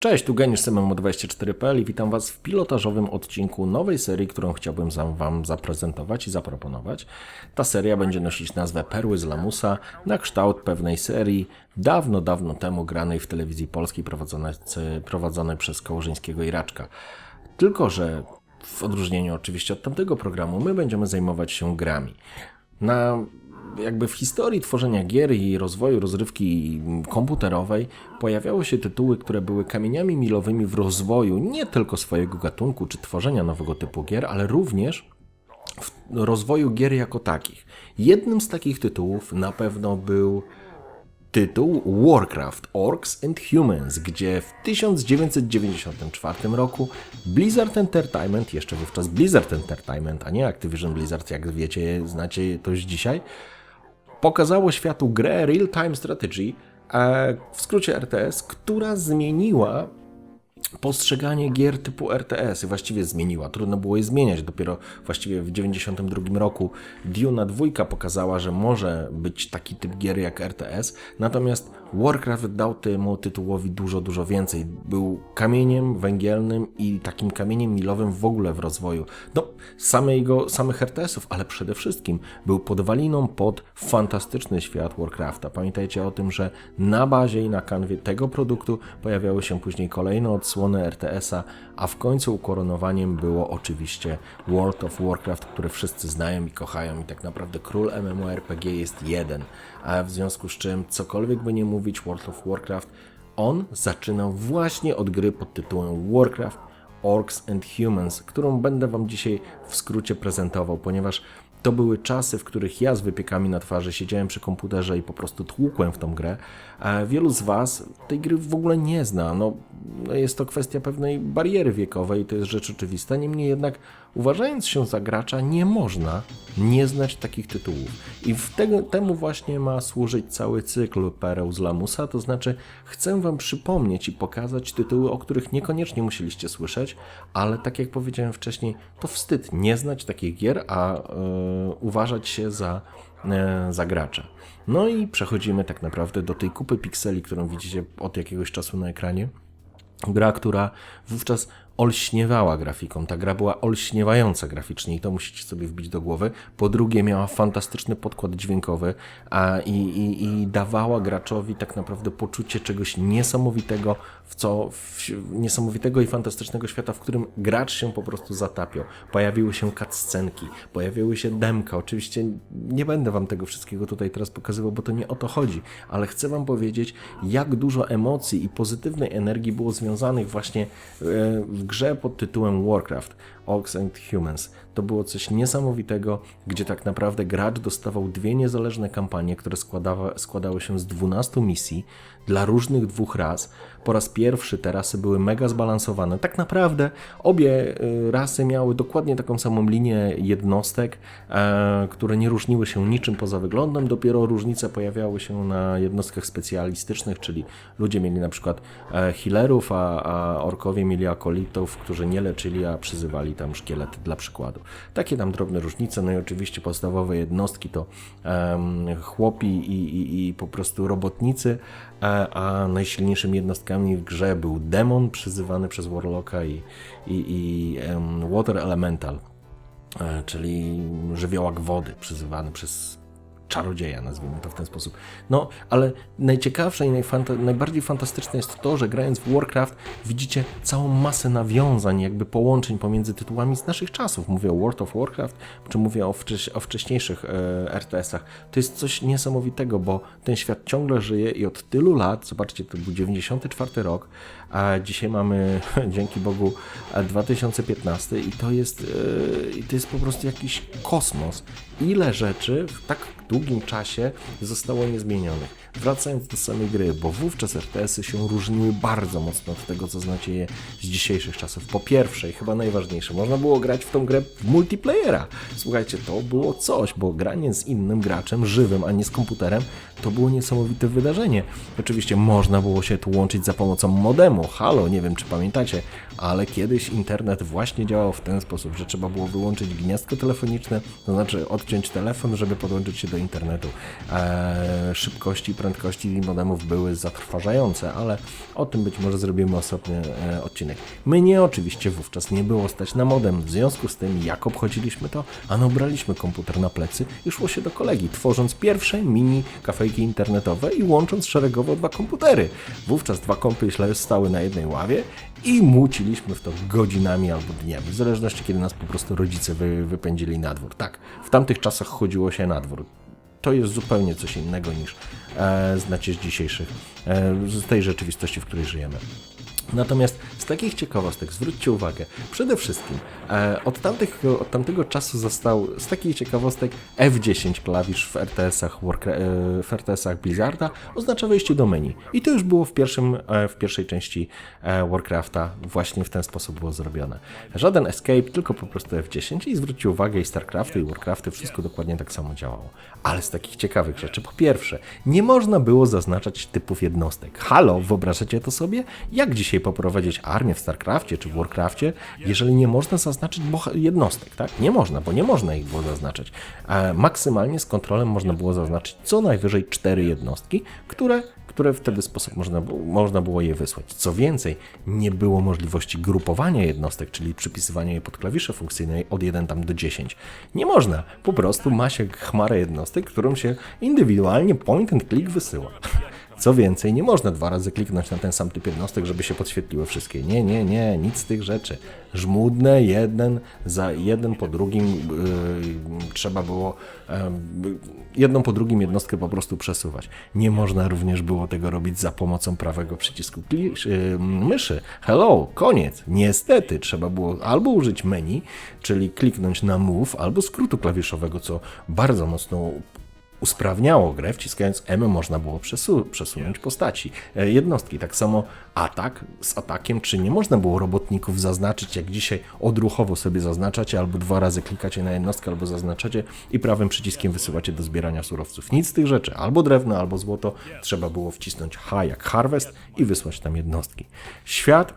Cześć, tu Geniusz MMO24.pl i witam Was w pilotażowym odcinku nowej serii, którą chciałbym Wam zaprezentować i zaproponować. Ta seria będzie nosić nazwę Perły z Lamusa na kształt pewnej serii dawno, dawno temu granej w telewizji polskiej prowadzonej, prowadzonej przez Kołożyńskiego i Raczka. Tylko, że w odróżnieniu oczywiście od tamtego programu, my będziemy zajmować się grami. Na jakby w historii tworzenia gier i rozwoju rozrywki komputerowej pojawiały się tytuły, które były kamieniami milowymi w rozwoju nie tylko swojego gatunku czy tworzenia nowego typu gier, ale również w rozwoju gier jako takich. Jednym z takich tytułów na pewno był tytuł Warcraft Orcs and Humans, gdzie w 1994 roku Blizzard Entertainment, jeszcze wówczas Blizzard Entertainment, a nie Activision Blizzard, jak wiecie, znacie to już dzisiaj, pokazało światu grę Real Time Strategy, e, w skrócie RTS, która zmieniła postrzeganie gier typu RTS. Właściwie zmieniła. Trudno było je zmieniać. Dopiero właściwie w 92 roku Duna 2 pokazała, że może być taki typ gier jak RTS. Natomiast Warcraft dał temu tytułowi dużo, dużo więcej. Był kamieniem węgielnym i takim kamieniem milowym w ogóle w rozwoju. No, samego, samych RTS-ów, ale przede wszystkim był podwaliną pod fantastyczny świat Warcrafta. Pamiętajcie o tym, że na bazie i na kanwie tego produktu pojawiały się później kolejne odsłony RTS-a, a w końcu ukoronowaniem było oczywiście World of Warcraft, który wszyscy znają i kochają i tak naprawdę król MMORPG jest jeden, a w związku z czym cokolwiek by nie mówić World of Warcraft, on zaczynał właśnie od gry pod tytułem Warcraft Orcs and Humans, którą będę Wam dzisiaj w skrócie prezentował, ponieważ to były czasy, w których ja z wypiekami na twarzy siedziałem przy komputerze i po prostu tłukłem w tą grę. A wielu z Was tej gry w ogóle nie zna. No, no jest to kwestia pewnej bariery wiekowej, to jest rzecz oczywista. Niemniej jednak, uważając się za gracza, nie można nie znać takich tytułów. I tego, temu właśnie ma służyć cały cykl Pereł z Lamusa, to znaczy chcę Wam przypomnieć i pokazać tytuły, o których niekoniecznie musieliście słyszeć, ale tak jak powiedziałem wcześniej, to wstyd nie znać takich gier, a e, uważać się za, e, za gracza. No i przechodzimy tak naprawdę do tej kupy pikseli, którą widzicie od jakiegoś czasu na ekranie. Gra, która wówczas olśniewała grafiką. Ta gra była olśniewająca graficznie i to musicie sobie wbić do głowy. Po drugie, miała fantastyczny podkład dźwiękowy a, i, i, i dawała graczowi tak naprawdę poczucie czegoś niesamowitego, w co w, niesamowitego i fantastycznego świata, w którym gracz się po prostu zatapiał. Pojawiły się cutscenki, pojawiły się demka. Oczywiście nie będę wam tego wszystkiego tutaj teraz pokazywał, bo to nie o to chodzi, ale chcę wam powiedzieć, jak dużo emocji i pozytywnej energii było związanych właśnie e, w grze pod tytułem Warcraft. Orcs and Humans. To było coś niesamowitego, gdzie tak naprawdę gracz dostawał dwie niezależne kampanie, które składały się z 12 misji dla różnych dwóch ras. Po raz pierwszy te rasy były mega zbalansowane. Tak naprawdę obie y, rasy miały dokładnie taką samą linię jednostek, e, które nie różniły się niczym poza wyglądem. Dopiero różnice pojawiały się na jednostkach specjalistycznych, czyli ludzie mieli na przykład e, healerów, a, a orkowie mieli akolitów, którzy nie leczyli, a przyzywali tam szkielety dla przykładu. Takie tam drobne różnice, no i oczywiście podstawowe jednostki to um, chłopi i, i, i, po prostu robotnicy, a, a, najsilniejszymi jednostkami w grze był demon przyzywany przez Warlocka i, i, i um, Water Elemental, e, czyli żywiołak wody przyzywany przez czarodzieja, nazwijmy to w ten sposób. No, ale najciekawsze i najfanta najbardziej fantastyczne jest to, że grając w Warcraft widzicie całą masę nawiązań, jakby połączeń pomiędzy tytułami z naszych czasów. Mówię o World of Warcraft, czy mówię o, wcześ o wcześniejszych e, RTS-ach. To jest coś niesamowitego, bo ten świat ciągle żyje i od tylu lat, zobaczcie, to był 94 rok, a dzisiaj mamy, dzięki Bogu, 2015 i to jest, e, to jest po prostu jakiś kosmos. Ile rzeczy w tak długim czasie zostało niezmienionych. Wracając do samej gry, bo wówczas RTS-y się różniły bardzo mocno od tego, co znacie je z dzisiejszych czasów. Po pierwsze i chyba najważniejsze, można było grać w tą grę w multiplayera. Słuchajcie, to było coś, bo granie z innym graczem, żywym, a nie z komputerem, to było niesamowite wydarzenie. Oczywiście można było się tu łączyć za pomocą modemu. Halo, nie wiem czy pamiętacie, ale kiedyś internet właśnie działał w ten sposób, że trzeba było wyłączyć gniazdko telefoniczne, to znaczy odciąć telefon, żeby podłączyć się do internetu. Eee, szybkości prędkości modemów były zatrważające, ale o tym być może zrobimy osobny e, odcinek. Mnie oczywiście wówczas nie było stać na modem, w związku z tym jak obchodziliśmy to? Ano braliśmy komputer na plecy i szło się do kolegi, tworząc pierwsze mini kafejki internetowe i łącząc szeregowo dwa komputery. Wówczas dwa kompy stały na jednej ławie i muciliśmy w to godzinami albo dniami, w zależności kiedy nas po prostu rodzice wy, wypędzili na dwór. Tak, w tamtych czasach chodziło się na dwór. To jest zupełnie coś innego niż e, znacie z dzisiejszych, e, z tej rzeczywistości, w której żyjemy. Natomiast z takich ciekawostek zwróćcie uwagę, przede wszystkim e, od, tamtych, od tamtego czasu został z takich ciekawostek F10 klawisz w RTS-ach, e, w RTS-ach Blizzarda oznacza wejście do menu. I to już było w, pierwszym, e, w pierwszej części e, Warcrafta, właśnie w ten sposób było zrobione. Żaden escape, tylko po prostu F10 i zwróćcie uwagę i StarCrafty i Warcrafty, wszystko dokładnie tak samo działało. Ale z takich ciekawych rzeczy, po pierwsze, nie można było zaznaczać typów jednostek. Halo, wyobrażacie to sobie? Jak dzisiaj poprowadzić armię w StarCraftie czy w Warcraftie, jeżeli nie można zaznaczyć jednostek, tak? Nie można, bo nie można ich było zaznaczyć. Maksymalnie z kontrolem można było zaznaczyć co najwyżej cztery jednostki, które które w ten sposób można, można było je wysłać. Co więcej, nie było możliwości grupowania jednostek, czyli przypisywania je pod klawisze funkcyjne od 1 tam do 10. Nie można. Po prostu ma się chmarę jednostek, którą się indywidualnie point and click wysyła. Co więcej, nie można dwa razy kliknąć na ten sam typ jednostek, żeby się podświetliły wszystkie. Nie, nie, nie, nic z tych rzeczy. Żmudne, jeden za jeden po drugim yy, trzeba było yy, jedną po drugim jednostkę po prostu przesuwać. Nie można również było tego robić za pomocą prawego przycisku yy, myszy. Hello, koniec. Niestety trzeba było albo użyć menu, czyli kliknąć na move, albo skrótu klawiszowego, co bardzo mocno usprawniało grę, wciskając M można było przesu przesunąć postaci, e, jednostki. Tak samo atak z atakiem, czy nie można było robotników zaznaczyć, jak dzisiaj odruchowo sobie zaznaczacie, albo dwa razy klikacie na jednostkę, albo zaznaczacie i prawym przyciskiem wysyłacie do zbierania surowców. Nic z tych rzeczy, albo drewno, albo złoto, trzeba było wcisnąć H jak harvest i wysłać tam jednostki. Świat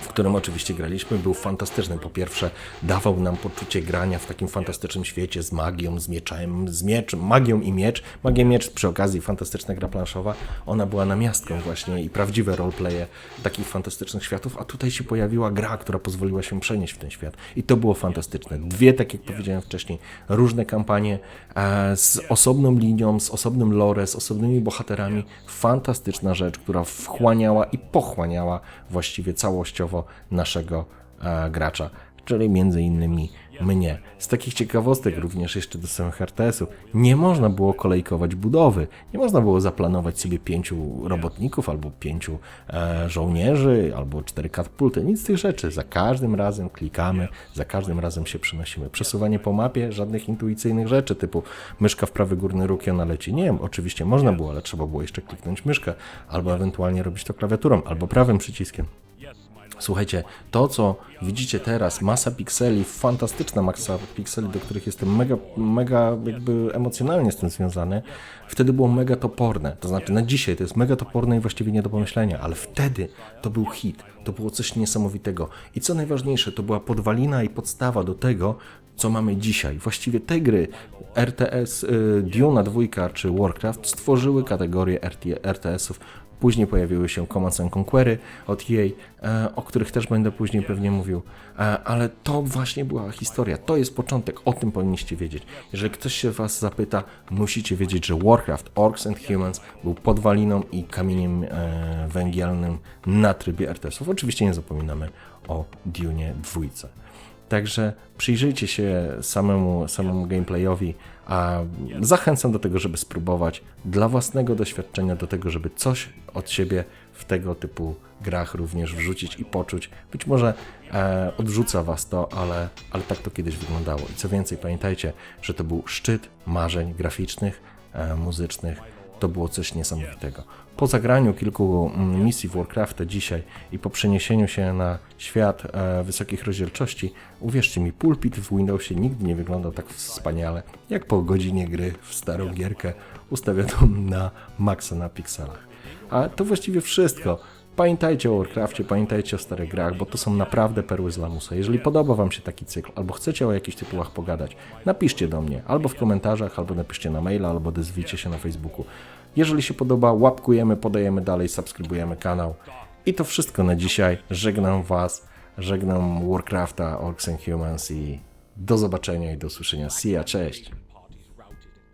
w którym oczywiście graliśmy, był fantastyczny. Po pierwsze, dawał nam poczucie grania w takim fantastycznym świecie z magią, z mieczem, z mieczem, magią i miecz. Magia miecz przy okazji fantastyczna gra planszowa. Ona była namiastką właśnie i prawdziwe roleplaye takich fantastycznych światów, a tutaj się pojawiła gra, która pozwoliła się przenieść w ten świat. I to było fantastyczne. Dwie, tak jak powiedziałem wcześniej, różne kampanie e, z osobną linią, z osobnym lore, z osobnymi bohaterami. Fantastyczna rzecz, która wchłaniała i pochłaniała właściwie całościowo naszego e, gracza, czyli między innymi mnie. Z takich ciekawostek również jeszcze do samych RTS-ów nie można było kolejkować budowy, nie można było zaplanować sobie pięciu robotników albo pięciu e, żołnierzy albo cztery katapulty, nic z tych rzeczy. Za każdym razem klikamy, za każdym razem się przenosimy. Przesuwanie po mapie, żadnych intuicyjnych rzeczy typu myszka w prawy górny róg i ona leci. Nie oczywiście można było, ale trzeba było jeszcze kliknąć myszkę albo ewentualnie robić to klawiaturą albo prawym przyciskiem. Słuchajcie, to co widzicie teraz, masa pikseli, fantastyczna masa pikseli, do których jestem mega, mega jakby emocjonalnie z tym związany, wtedy było mega toporne. To znaczy na dzisiaj to jest mega toporne i właściwie nie do pomyślenia, ale wtedy to był hit, to było coś niesamowitego. I co najważniejsze, to była podwalina i podstawa do tego, co mamy dzisiaj. Właściwie te gry RTS, y, Duna 2 czy Warcraft stworzyły kategorię RTS-ów Później pojawiły się Command and Conquery od EA, e, o których też będę później pewnie mówił, e, ale to właśnie była historia, to jest początek, o tym powinniście wiedzieć. Jeżeli ktoś się was zapyta, musicie wiedzieć, że Warcraft Orcs and Humans był podwaliną i kamieniem e, węgielnym na trybie RTS-ów. Oczywiście nie zapominamy o Dune dwójce. Także przyjrzyjcie się samemu, samemu gameplayowi, a zachęcam do tego, żeby spróbować dla własnego doświadczenia, do tego, żeby coś od siebie w tego typu grach również wrzucić i poczuć. Być może e, odrzuca Was to, ale, ale tak to kiedyś wyglądało. I co więcej, pamiętajcie, że to był szczyt marzeń graficznych, e, muzycznych, to było coś niesamowitego. Po zagraniu kilku mm, misji w Warcrafta dzisiaj i po przeniesieniu się na świat e, wysokich rozdzielczości, uwierzcie mi, pulpit w Windowsie nigdy nie wyglądał tak wspaniale, jak po godzinie gry w starą gierkę ustawioną na maksa na pikselach. A to właściwie wszystko. Pamiętajcie o Warcraftie, pamiętajcie o starych grach, bo to są naprawdę perły z lamusa. Jeżeli podoba Wam się taki cykl, albo chcecie o jakichś tytułach pogadać, napiszcie do mnie, albo w komentarzach, albo napiszcie na maila, albo odezwijcie się na Facebooku. Jeżeli się podoba, łapkujemy, podajemy dalej, subskrybujemy kanał. I to wszystko na dzisiaj. Żegnam Was, żegnam Warcrafta, Orcs and Humans i do zobaczenia i do usłyszenia. See ya, cześć!